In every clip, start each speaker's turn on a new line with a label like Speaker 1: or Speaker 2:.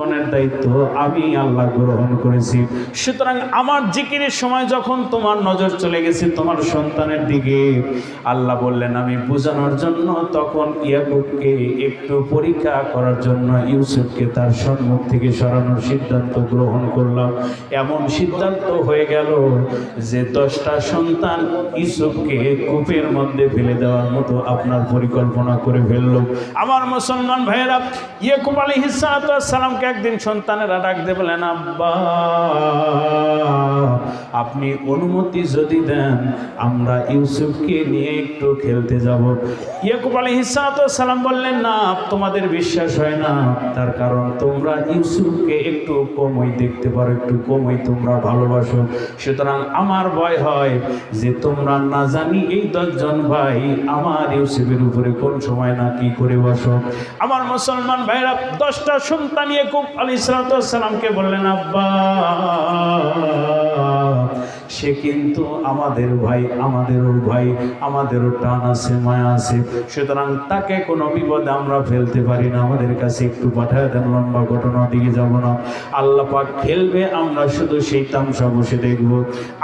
Speaker 1: জীবনের দায়িত্ব আমি আল্লাহ গ্রহণ করেছি। সুতরাং আমার জিকিরের সময় যখন তোমার নজর চলে গেছে তোমার সন্তানের দিকে, আল্লাহ বললেন, আমি বোঝানোর জন্য তখন ইয়াকুবকে একটু পরীক্ষা করার জন্য ইউসুফকে তার সম্মুখ থেকে সরানোর সিদ্ধান্ত গ্রহণ করলাম। এমন সিদ্ধান্ত হয়ে গেল যে দশটা সন্তান ইউসুফকে কূপের মধ্যে ফেলে দেওয়ার মতো আপনার পরিকল্পনা করে ফেলল। আমার মুসলমান ভাইয়েরা, ইয়াকুব আলী সালামকে একদিন সন্তানেরা ডাক দিয়ে বলেন, আব্বা, আপনি অনুমতি যদি দেন, আমরা ইউসুফকে নিয়ে একটু খেলতে যাব। ইয়াকুব আলী সালাম বললেন, না, তোমাদের বিশ্বাস হয় না। তার কারণ তোমরা ইউসুফকে একটু কমই দেখতে পারো, একটু কমই তোমরা ভালোবাসো। সুতরাং আমার ভয় হয় যে তোমরা না জানি এই দশজন ভাই আমার ইউসুফের উপরে কোন সময় না কি করে বসো। আমার মুসলমান ভাইরা দশটা সন্তান ইয়াকুব আলী সালাতামকে বললেন আব্বা সে কিন্তু আমাদের ভাই আমাদেরও ভাই আমাদেরও টান আছে, মায়া আছে। সুতরাং তাকে কোনো বিপদে আমরা ফেলতে পারি না। আমাদের কাছে একটু পাঠায় দেন, লম্বা ঘটনা দিকে যাব না। আল্লাহ পাক খেলবে, আমরা শুধু সেই তামসা বসে দেখব।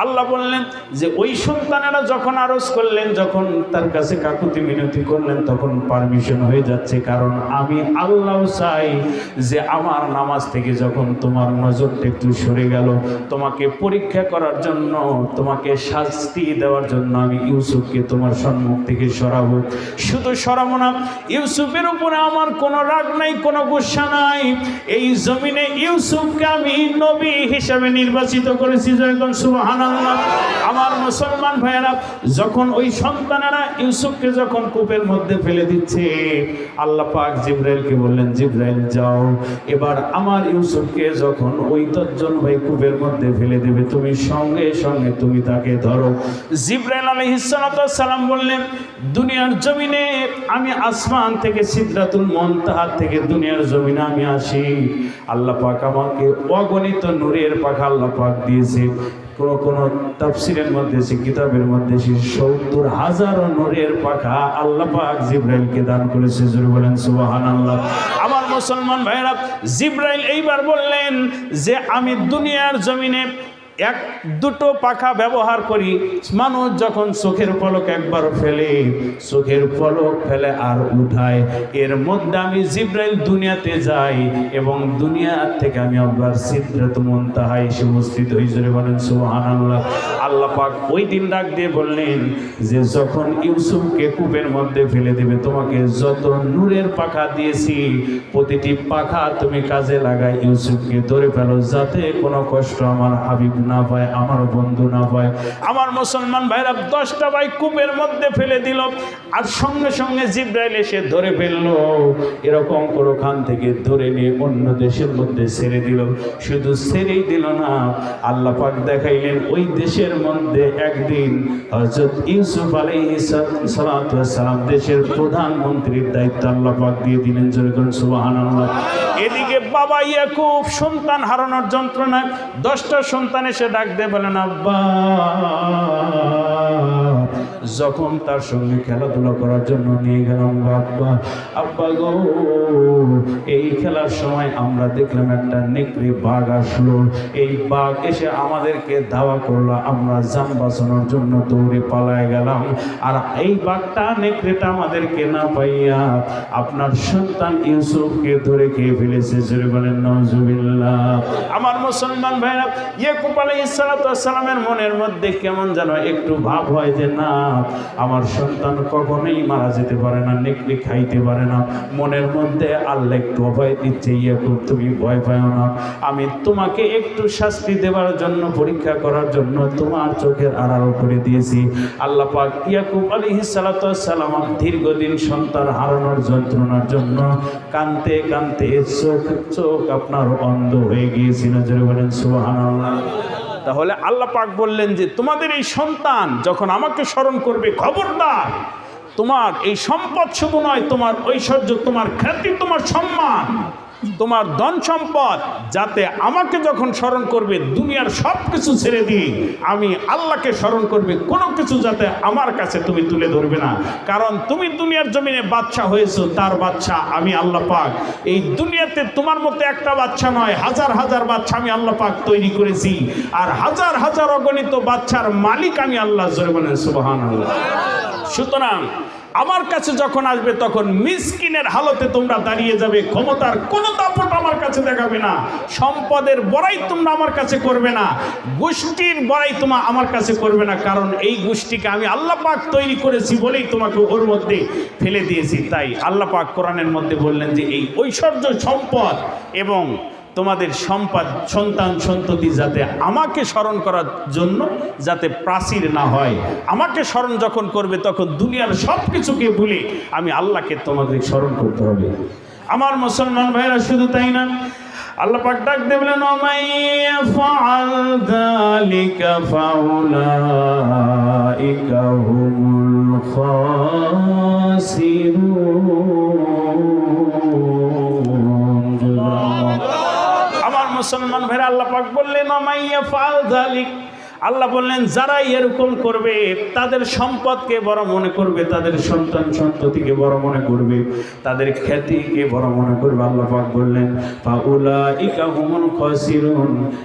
Speaker 1: আল্লাহ বললেন যে, ওই সন্তানেরা যখন আরজ করলেন, যখন তার কাছে কাকুতি মিনতি করলেন, তখন পারমিশন হয়ে যাচ্ছে। কারণ আমি আল্লাহ চাই যে, আমার নামাজ থেকে যখন তোমার নজরটা একটু সরে গেল, তোমাকে পরীক্ষা করার জন্য তোমাকে শাস্তি দেওয়ার জন্য আমি ইউসুফকে তোমার সম্মুখ থেকে সরাবো। শুধু সরাবো না, ইউসুফের উপরে আমার কোনো রাগ নাই, কোনো গুসা নাই। এই জমিনে ইউসুফকে আমি নবী হিসাবে নির্বাচিত করেছি যখন সুবহানাল্লাহ। আমার মুসলমান ভাইয়েরা, যখন ওই সন্তানেরা ইউসুফকে যখন কূপের মধ্যে ফেলে দিচ্ছে, আল্লাহ পাক জিব্রাইলকে বললেন, জিব্রাইল, যাও। এবার আমার ইউসুফকে যখন ওই দশজন ভাই কূপের মধ্যে ফেলে দেবে, তুমি সঙ্গে সঙ্গে তুমি তাকে ধরো। জিব্রাইল আলহিসাম বললেন, দুনিয়ার জমিনে আমি আসমান থেকে সিদ্ধাতুল মন্তাহার থেকে দুনিয়ার জমিনে আমি আসি। আল্লাহ পাক আমাকে অগণিত নূরের পাখা আল্লাহ পাক দিয়েছে। কোন কোন তাফসিরের মধ্যে সে কিতাবের মধ্যে সে সত্তর হাজার নূরের পাখা আল্লাহ পাক জিব্রাইলকে দান করেছে। জোরে বলেন, সুবহানাল্লাহ। আমার মুসলমান ভাইরা জিব্রাইল এইবার বললেন যে, আমি দুনিয়ার জমিনে এক, দুটো পাখা ব্যবহার করি, মানুষ যখন চোখের পলক একবার ফেলে, চোখের পলক ফেলে আর উঠায়। এর মধ্যে আমি জিব্রাইল দুনিয়াতে যাই এবং দুনিয়া থেকে আমি আবার সিদ্ধাত মন্তাহা এসে উপস্থিত জোরে বলেন সুহান আল্লাহ আল্লাহ পাক ওই দিন ডাক দিয়ে বললেন যে, যখন ইউসুফকে কূপের মধ্যে ফেলে দেবে, তোমাকে যত নূরের পাখা দিয়েছি, প্রতিটি পাখা তুমি কাজে লাগাই ইউসুফকে ধরে ফেলো, যাতে কোনো কষ্ট আমার হাবিব না পায় আমার বন্ধু না পায়। আমার মুসলমান ভাইরা দশটা ভাই কূপের মধ্যে ফেলে দিল, আর সঙ্গে সঙ্গে জিব্রাইল এসে ধরে ফেলল। এরকম করে ওখান থেকে ধরে নিয়ে অন্য দেশের মধ্যে ছেড়ে দিল। শুধু ছেড়েই দিল না, আল্লাহ পাক দেখাইলেন, ওই দেশের মধ্যে একদিন হজরত ইউসুফ আলী সালাম দেশের প্রধানমন্ত্রীর দায়িত্ব আল্লাহ পাক দিয়ে দিলেন। যেরকম সুবাহান এদিকে বাবা ইয়াকুব সন্তান হারানোর যন্ত্রণায় দশটা সন্তান এসে ডাক দিয়ে বলেন আব্বা। যখন তার সঙ্গে খেলাধুলা করার জন্য নিয়ে গেলাম আব্বা আব্বা গো, এই খেলার সময় আমরা দেখলাম একটা নেকড়ে বাঘ আসলো। এই বাঘ এসে আমাদেরকে ধাওয়া করল, আমরা যান বাঁচানোর জন্য দৌড়ে পালায় গেলাম। আর এই বাঘটা, নেকড়েটা আমাদেরকে না পাইয়া আপনার সন্তান ইউসুফকে ধরে খেয়ে ফেলেছে। জোরে বলেন নজুবিল্লাহ আমার মুসলমান ভাইরা, ইয়াকুব আলাইহিস সালামের মনের মধ্যে কেমন যেন একটু ভাব হয় যে না আমার সন্তান কখনোই মারা যেতে পারে না, নেকড়ে খাইতে পারে না। মনের মধ্যে আল্লাহ একটু ভয় দিচ্ছে, ইয়াকুব, তুমি ভয় পাও না। আমি তোমাকে একটু শাস্তি দেওয়ার জন্য, পরীক্ষা করার জন্য তোমার চোখের আড়াল করে দিয়েছি। আল্লাহ পাক ইয়াকুব আলাইহিস সালাম দীর্ঘদিন সন্তান হারানোর যন্ত্রণার জন্য কানতে কানতে চোখ চোখ আপনার অন্ধ হয়ে গিয়েছিল। জোরে বলেন, সুবহানাল্লাহ। তাহলে আল্লাহ পাক বললেন যে, তোমাদের এই সন্তান যখন আমাকে স্মরণ করবে, খবরদার। তোমার এই সম্পদ শুধু নয়, তোমার ঐশ্বর্য, তোমার খ্যাতি, তোমার সম্মান। তোমার ধন সম্পদ যাতে আমাকে যখন স্মরণ করবে, দুনিয়ার সব কিছু ছেড়ে দিয়ে আমি আল্লাহকে স্মরণ করবে, কোনো কিছু যাতে আমার কাছে তুমি তুলে ধরবে না। কারণ তুমি দুনিয়ার জমিনে বাচ্চা হয়েছো, তার বাচ্চা আমি আল্লাহ পাক। এই দুনিয়াতে তোমার মতো একটা বাচ্চা নয়, হাজার হাজার বাচ্চা আমি আল্লাহ পাক তৈরি করেছি। আর হাজার হাজার অগণিত বাচ্চার মালিক আমি আল্লাহ জোরে বলেন সুবাহান সুতরাং আমার কাছে যখন আসবে, তখন মিসকিনের হালতে তোমরা দাঁড়িয়ে যাবে। ক্ষমতার কোনো দাপট আমার কাছে দেখাবে না। সম্পদের বড়াই তোমরা আমার কাছে করবে না। গোষ্ঠীর বড়াই তোমা আমার কাছে করবে না। কারণ এই গোষ্ঠীকে আমি আল্লাহ পাক তৈরি করেছি বলেই তোমাকে ওর মধ্যে ফেলে দিয়েছি। তাই আল্লাহ পাক কোরআনের মধ্যে বললেন যে, এই ঐশ্বর্য সম্পদ এবং তোমাদের সম্পদ, সন্তান, সন্ততি যাতে আমাকে স্মরণ করার জন্য যাতে প্রাচীর না হয়। আমাকে স্মরণ যখন করবে, তখন দুনিয়ার সব কিছুকে ভুলে আমি আল্লাহকে তোমাদের স্মরণ করতে হবে। আমার মুসলমান ভাইরা, শুধু তাই না, আল্লাহ পাক ডাক দেবেন ওমাইয়া মুসলমান ভাইরা আল্লাহ পাক বললেন আমাইয়া ফাল জালিক আল্লাহ বললেন যারা এরকম করবে, তাদের সম্পদকে বড় মনে করবে, তাদের সন্তান সন্ততিকে বড় মনে করবে, তাদের খ্যাতিকে বড় মনে করবে। আল্লাহ পাক বললেন পাউলা ইকা হুমুন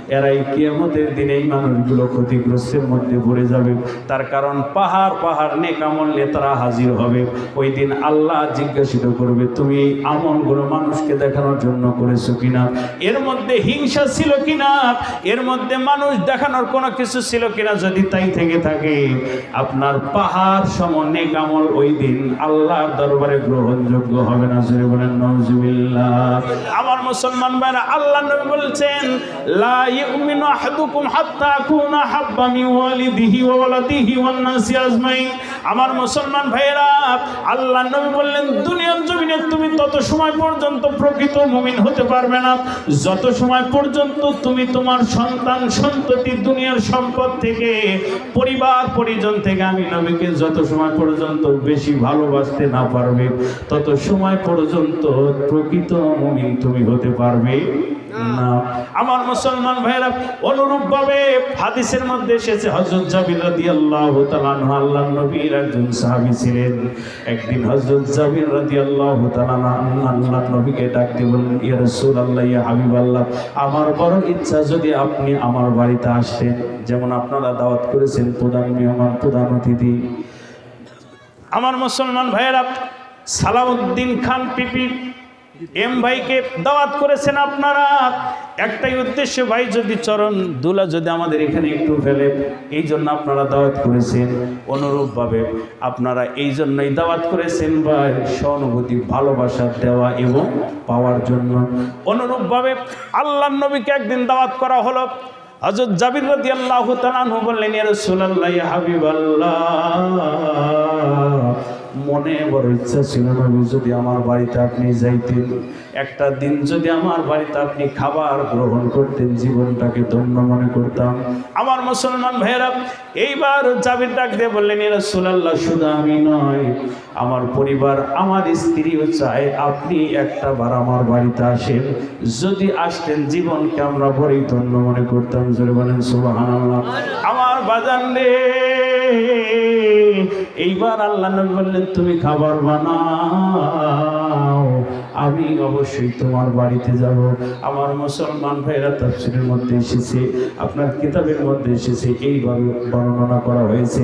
Speaker 1: এরাই কিয়ামতের দিনে এই মানুষগুলো ক্ষতিগ্রস্তের মধ্যে পড়ে যাবে। তার কারণ, পাহাড় পাহাড় নেক আমল নিয়ে তারা হাজির হবে। ওই দিন আল্লাহ জিজ্ঞাসিত করবে, তুমি এই আমলগুলো মানুষকে দেখানোর জন্য করেছ কিনা? এর মধ্যে হিংসা ছিল কিনা? এর মধ্যে মানুষ দেখানোর কোনো কিছু ছিল কিনা যদি তাই থেকে থাকে, আপনার পাহাড় সমন্বয় কামল ওই দিন আল্লাহর দরবারে গ্রহণযোগ্য হবে না। জুড়ে বলেন নজুবিল্লাহ আমার মুসলমান ভাইরা, আল্লাহ নবী বলছেন, লা ইউমিনু আহাদুকুম হাত্তা আকুনা হাব্বা মিন ওয়ালিদিহি ওয়া ওয়ালাদিহি ওয়ান নাসি আজমাইন। আমার মুসলমান ভাইয়েরা আল্লাহ নবী বললেন, দুনিয়ার জমিনে তুমি তত সময় পর্যন্ত প্রকৃত মুমিন হতে পারবে না। যত সময় পর্যন্ত তুমি তোমার সন্তান, সন্ততি দুনিয়ার সম্পদ থেকে, পরিবার, পরিজন থেকে আমি নবীকে যত সময় পর্যন্ত বেশি ভালোবাসতে না পারবে, তত সময় পর্যন্ত প্রকৃত মমিন তুমি হতে পারবে। আমার মুসলমান ভাইরা অনুরূপ ভাবে হাদিসের মধ্যে এসেছে, হযরত জাবির রাদিয়াল্লাহু তাআলা আনহু আল্লাহর নবীর একজন সাহাবী ছিলেন। একদিন হযরত জাবির রাদিয়াল্লাহু তাআলা আনহু আল্লাহর নবীকে ডাক দিয়ে বললেন, ইয়া রাসূলুল্লাহ, ইয়া হাবিবাল্লাহ, আমার বড় ইচ্ছা যদি আপনি আমার বাড়িতে আসতেন, যেমন আপনারা দাওয়াত করেছেন প্রধান মেহমান, প্রধান অতিথি। আমার মুসলমান ভাইয়েরা, সালাউদ্দিন খান পিপি এম ভাইকে দাওয়াত করেছেন আপনারা? একটাই উদ্দেশ্য, ভাই, যদি চরণ দুলা যদি আমাদের এখানে একটু ফেলে, এই জন্য আপনারা দাওয়াত করেছেন অনুরূপভাবে। আপনারা এই জন্যই দাওয়াত করেছেন, ভাই, সহানুভূতি, ভালোবাসা দেওয়া এবং পাওয়ার জন্য। অনুরূপভাবে আল্লাহ নবীকে একদিন দাওয়াত করা হলো। হজরত জাবির রাদি আল্লাহ তালানহু বললেন, ইয়া রাসূলুল্লাহ, ইয়া হাবিবাল্লাহ। মনে বড় ইচ্ছা ছিল নবী যদি আমার বাড়িতে আপনি যাইতেন, একটা দিন যদি আমার বাড়িতে আপনি খাবার গ্রহণ করতেন, জীবনটাকে ধন্য মনে করতাম। আমার মুসলমান ভাইয়েরা, এইবার জাবির ডাক দিয়ে বললেন রাসূলুল্লাহ, শুধু আমি নয়, আমার পরিবার, আমার স্ত্রীও চায় আপনি একটা বার আমার বাড়িতে আসেন। যদি আসতেন, জীবনকে আমরা বড়ই ধন্য মনে করতাম। জোরে বলেন, সুবহানাল্লাহ। আমার বাজান রে এইবার আল্লাহ নবী বললেন তুমি খাবার বানাও। আমি অবশ্যই তোমার বাড়িতে যাব। আমার মুসলমান ভাইরা তাফসিরের মধ্যে এসেছে, আপনার কিতাবের মধ্যে এসেছে, এইভাবে বর্ণনা করা হয়েছে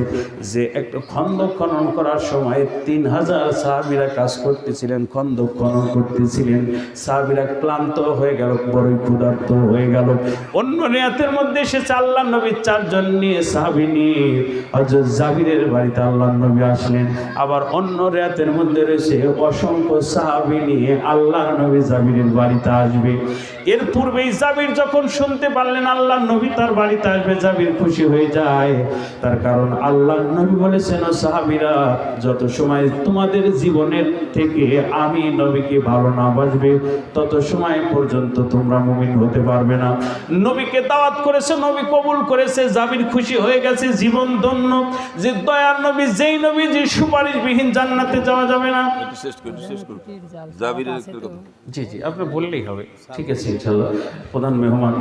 Speaker 1: যে একটা খন্দক খনন করার সময় তিন হাজার সাহাবিরা কাজ করতেছিলেন খন্দক খনন করতেছিলেন। সাহাবিরা ক্লান্ত হয়ে গেল, বড়ই ক্ষুধার্ত হয়ে গেল। অন্য রেয়াতের মধ্যে এসেছে আল্লাহ নবী চারজন নিয়ে সাহাবি নিয়ে। হজরত জাবিরের বাড়িতে আল্লাহ নবী আসলেন। আবার অন্য রেয়াতের মধ্যে রয়েছে অসংখ্য সাহাবি নিয়ে আল্লাহ নবী জামিনের বাড়িতে আসবে। এর পূর্বেই জাবির যখন শুনতে পারলেন আল্লাহ নবী তার বাড়িতে আসবে জাবির খুশি হয়ে যায়। তার কারণ আল্লাহ নবী বলেছেন "ও সাহাবীরা যত সময় তোমাদের জীবনের থেকে আমি নবীকে ভালো না বাসবে তত সময় পর্যন্ত তোমরা মুমিন হতে পারবে না। নবীকে দাওয়াত করেছে নবী কবুল করেছে জাবির খুশি হয়ে গেছে জীবন ধন্য। যে দয়ার নবী যেই নবী যে সুপারিশবিহীন জান্নাতে যাওয়া যাবে না। জি জি আপনি বললেই হবে। ঠিক আছে। ইনশাল্লাহ প্রধান মেহমান।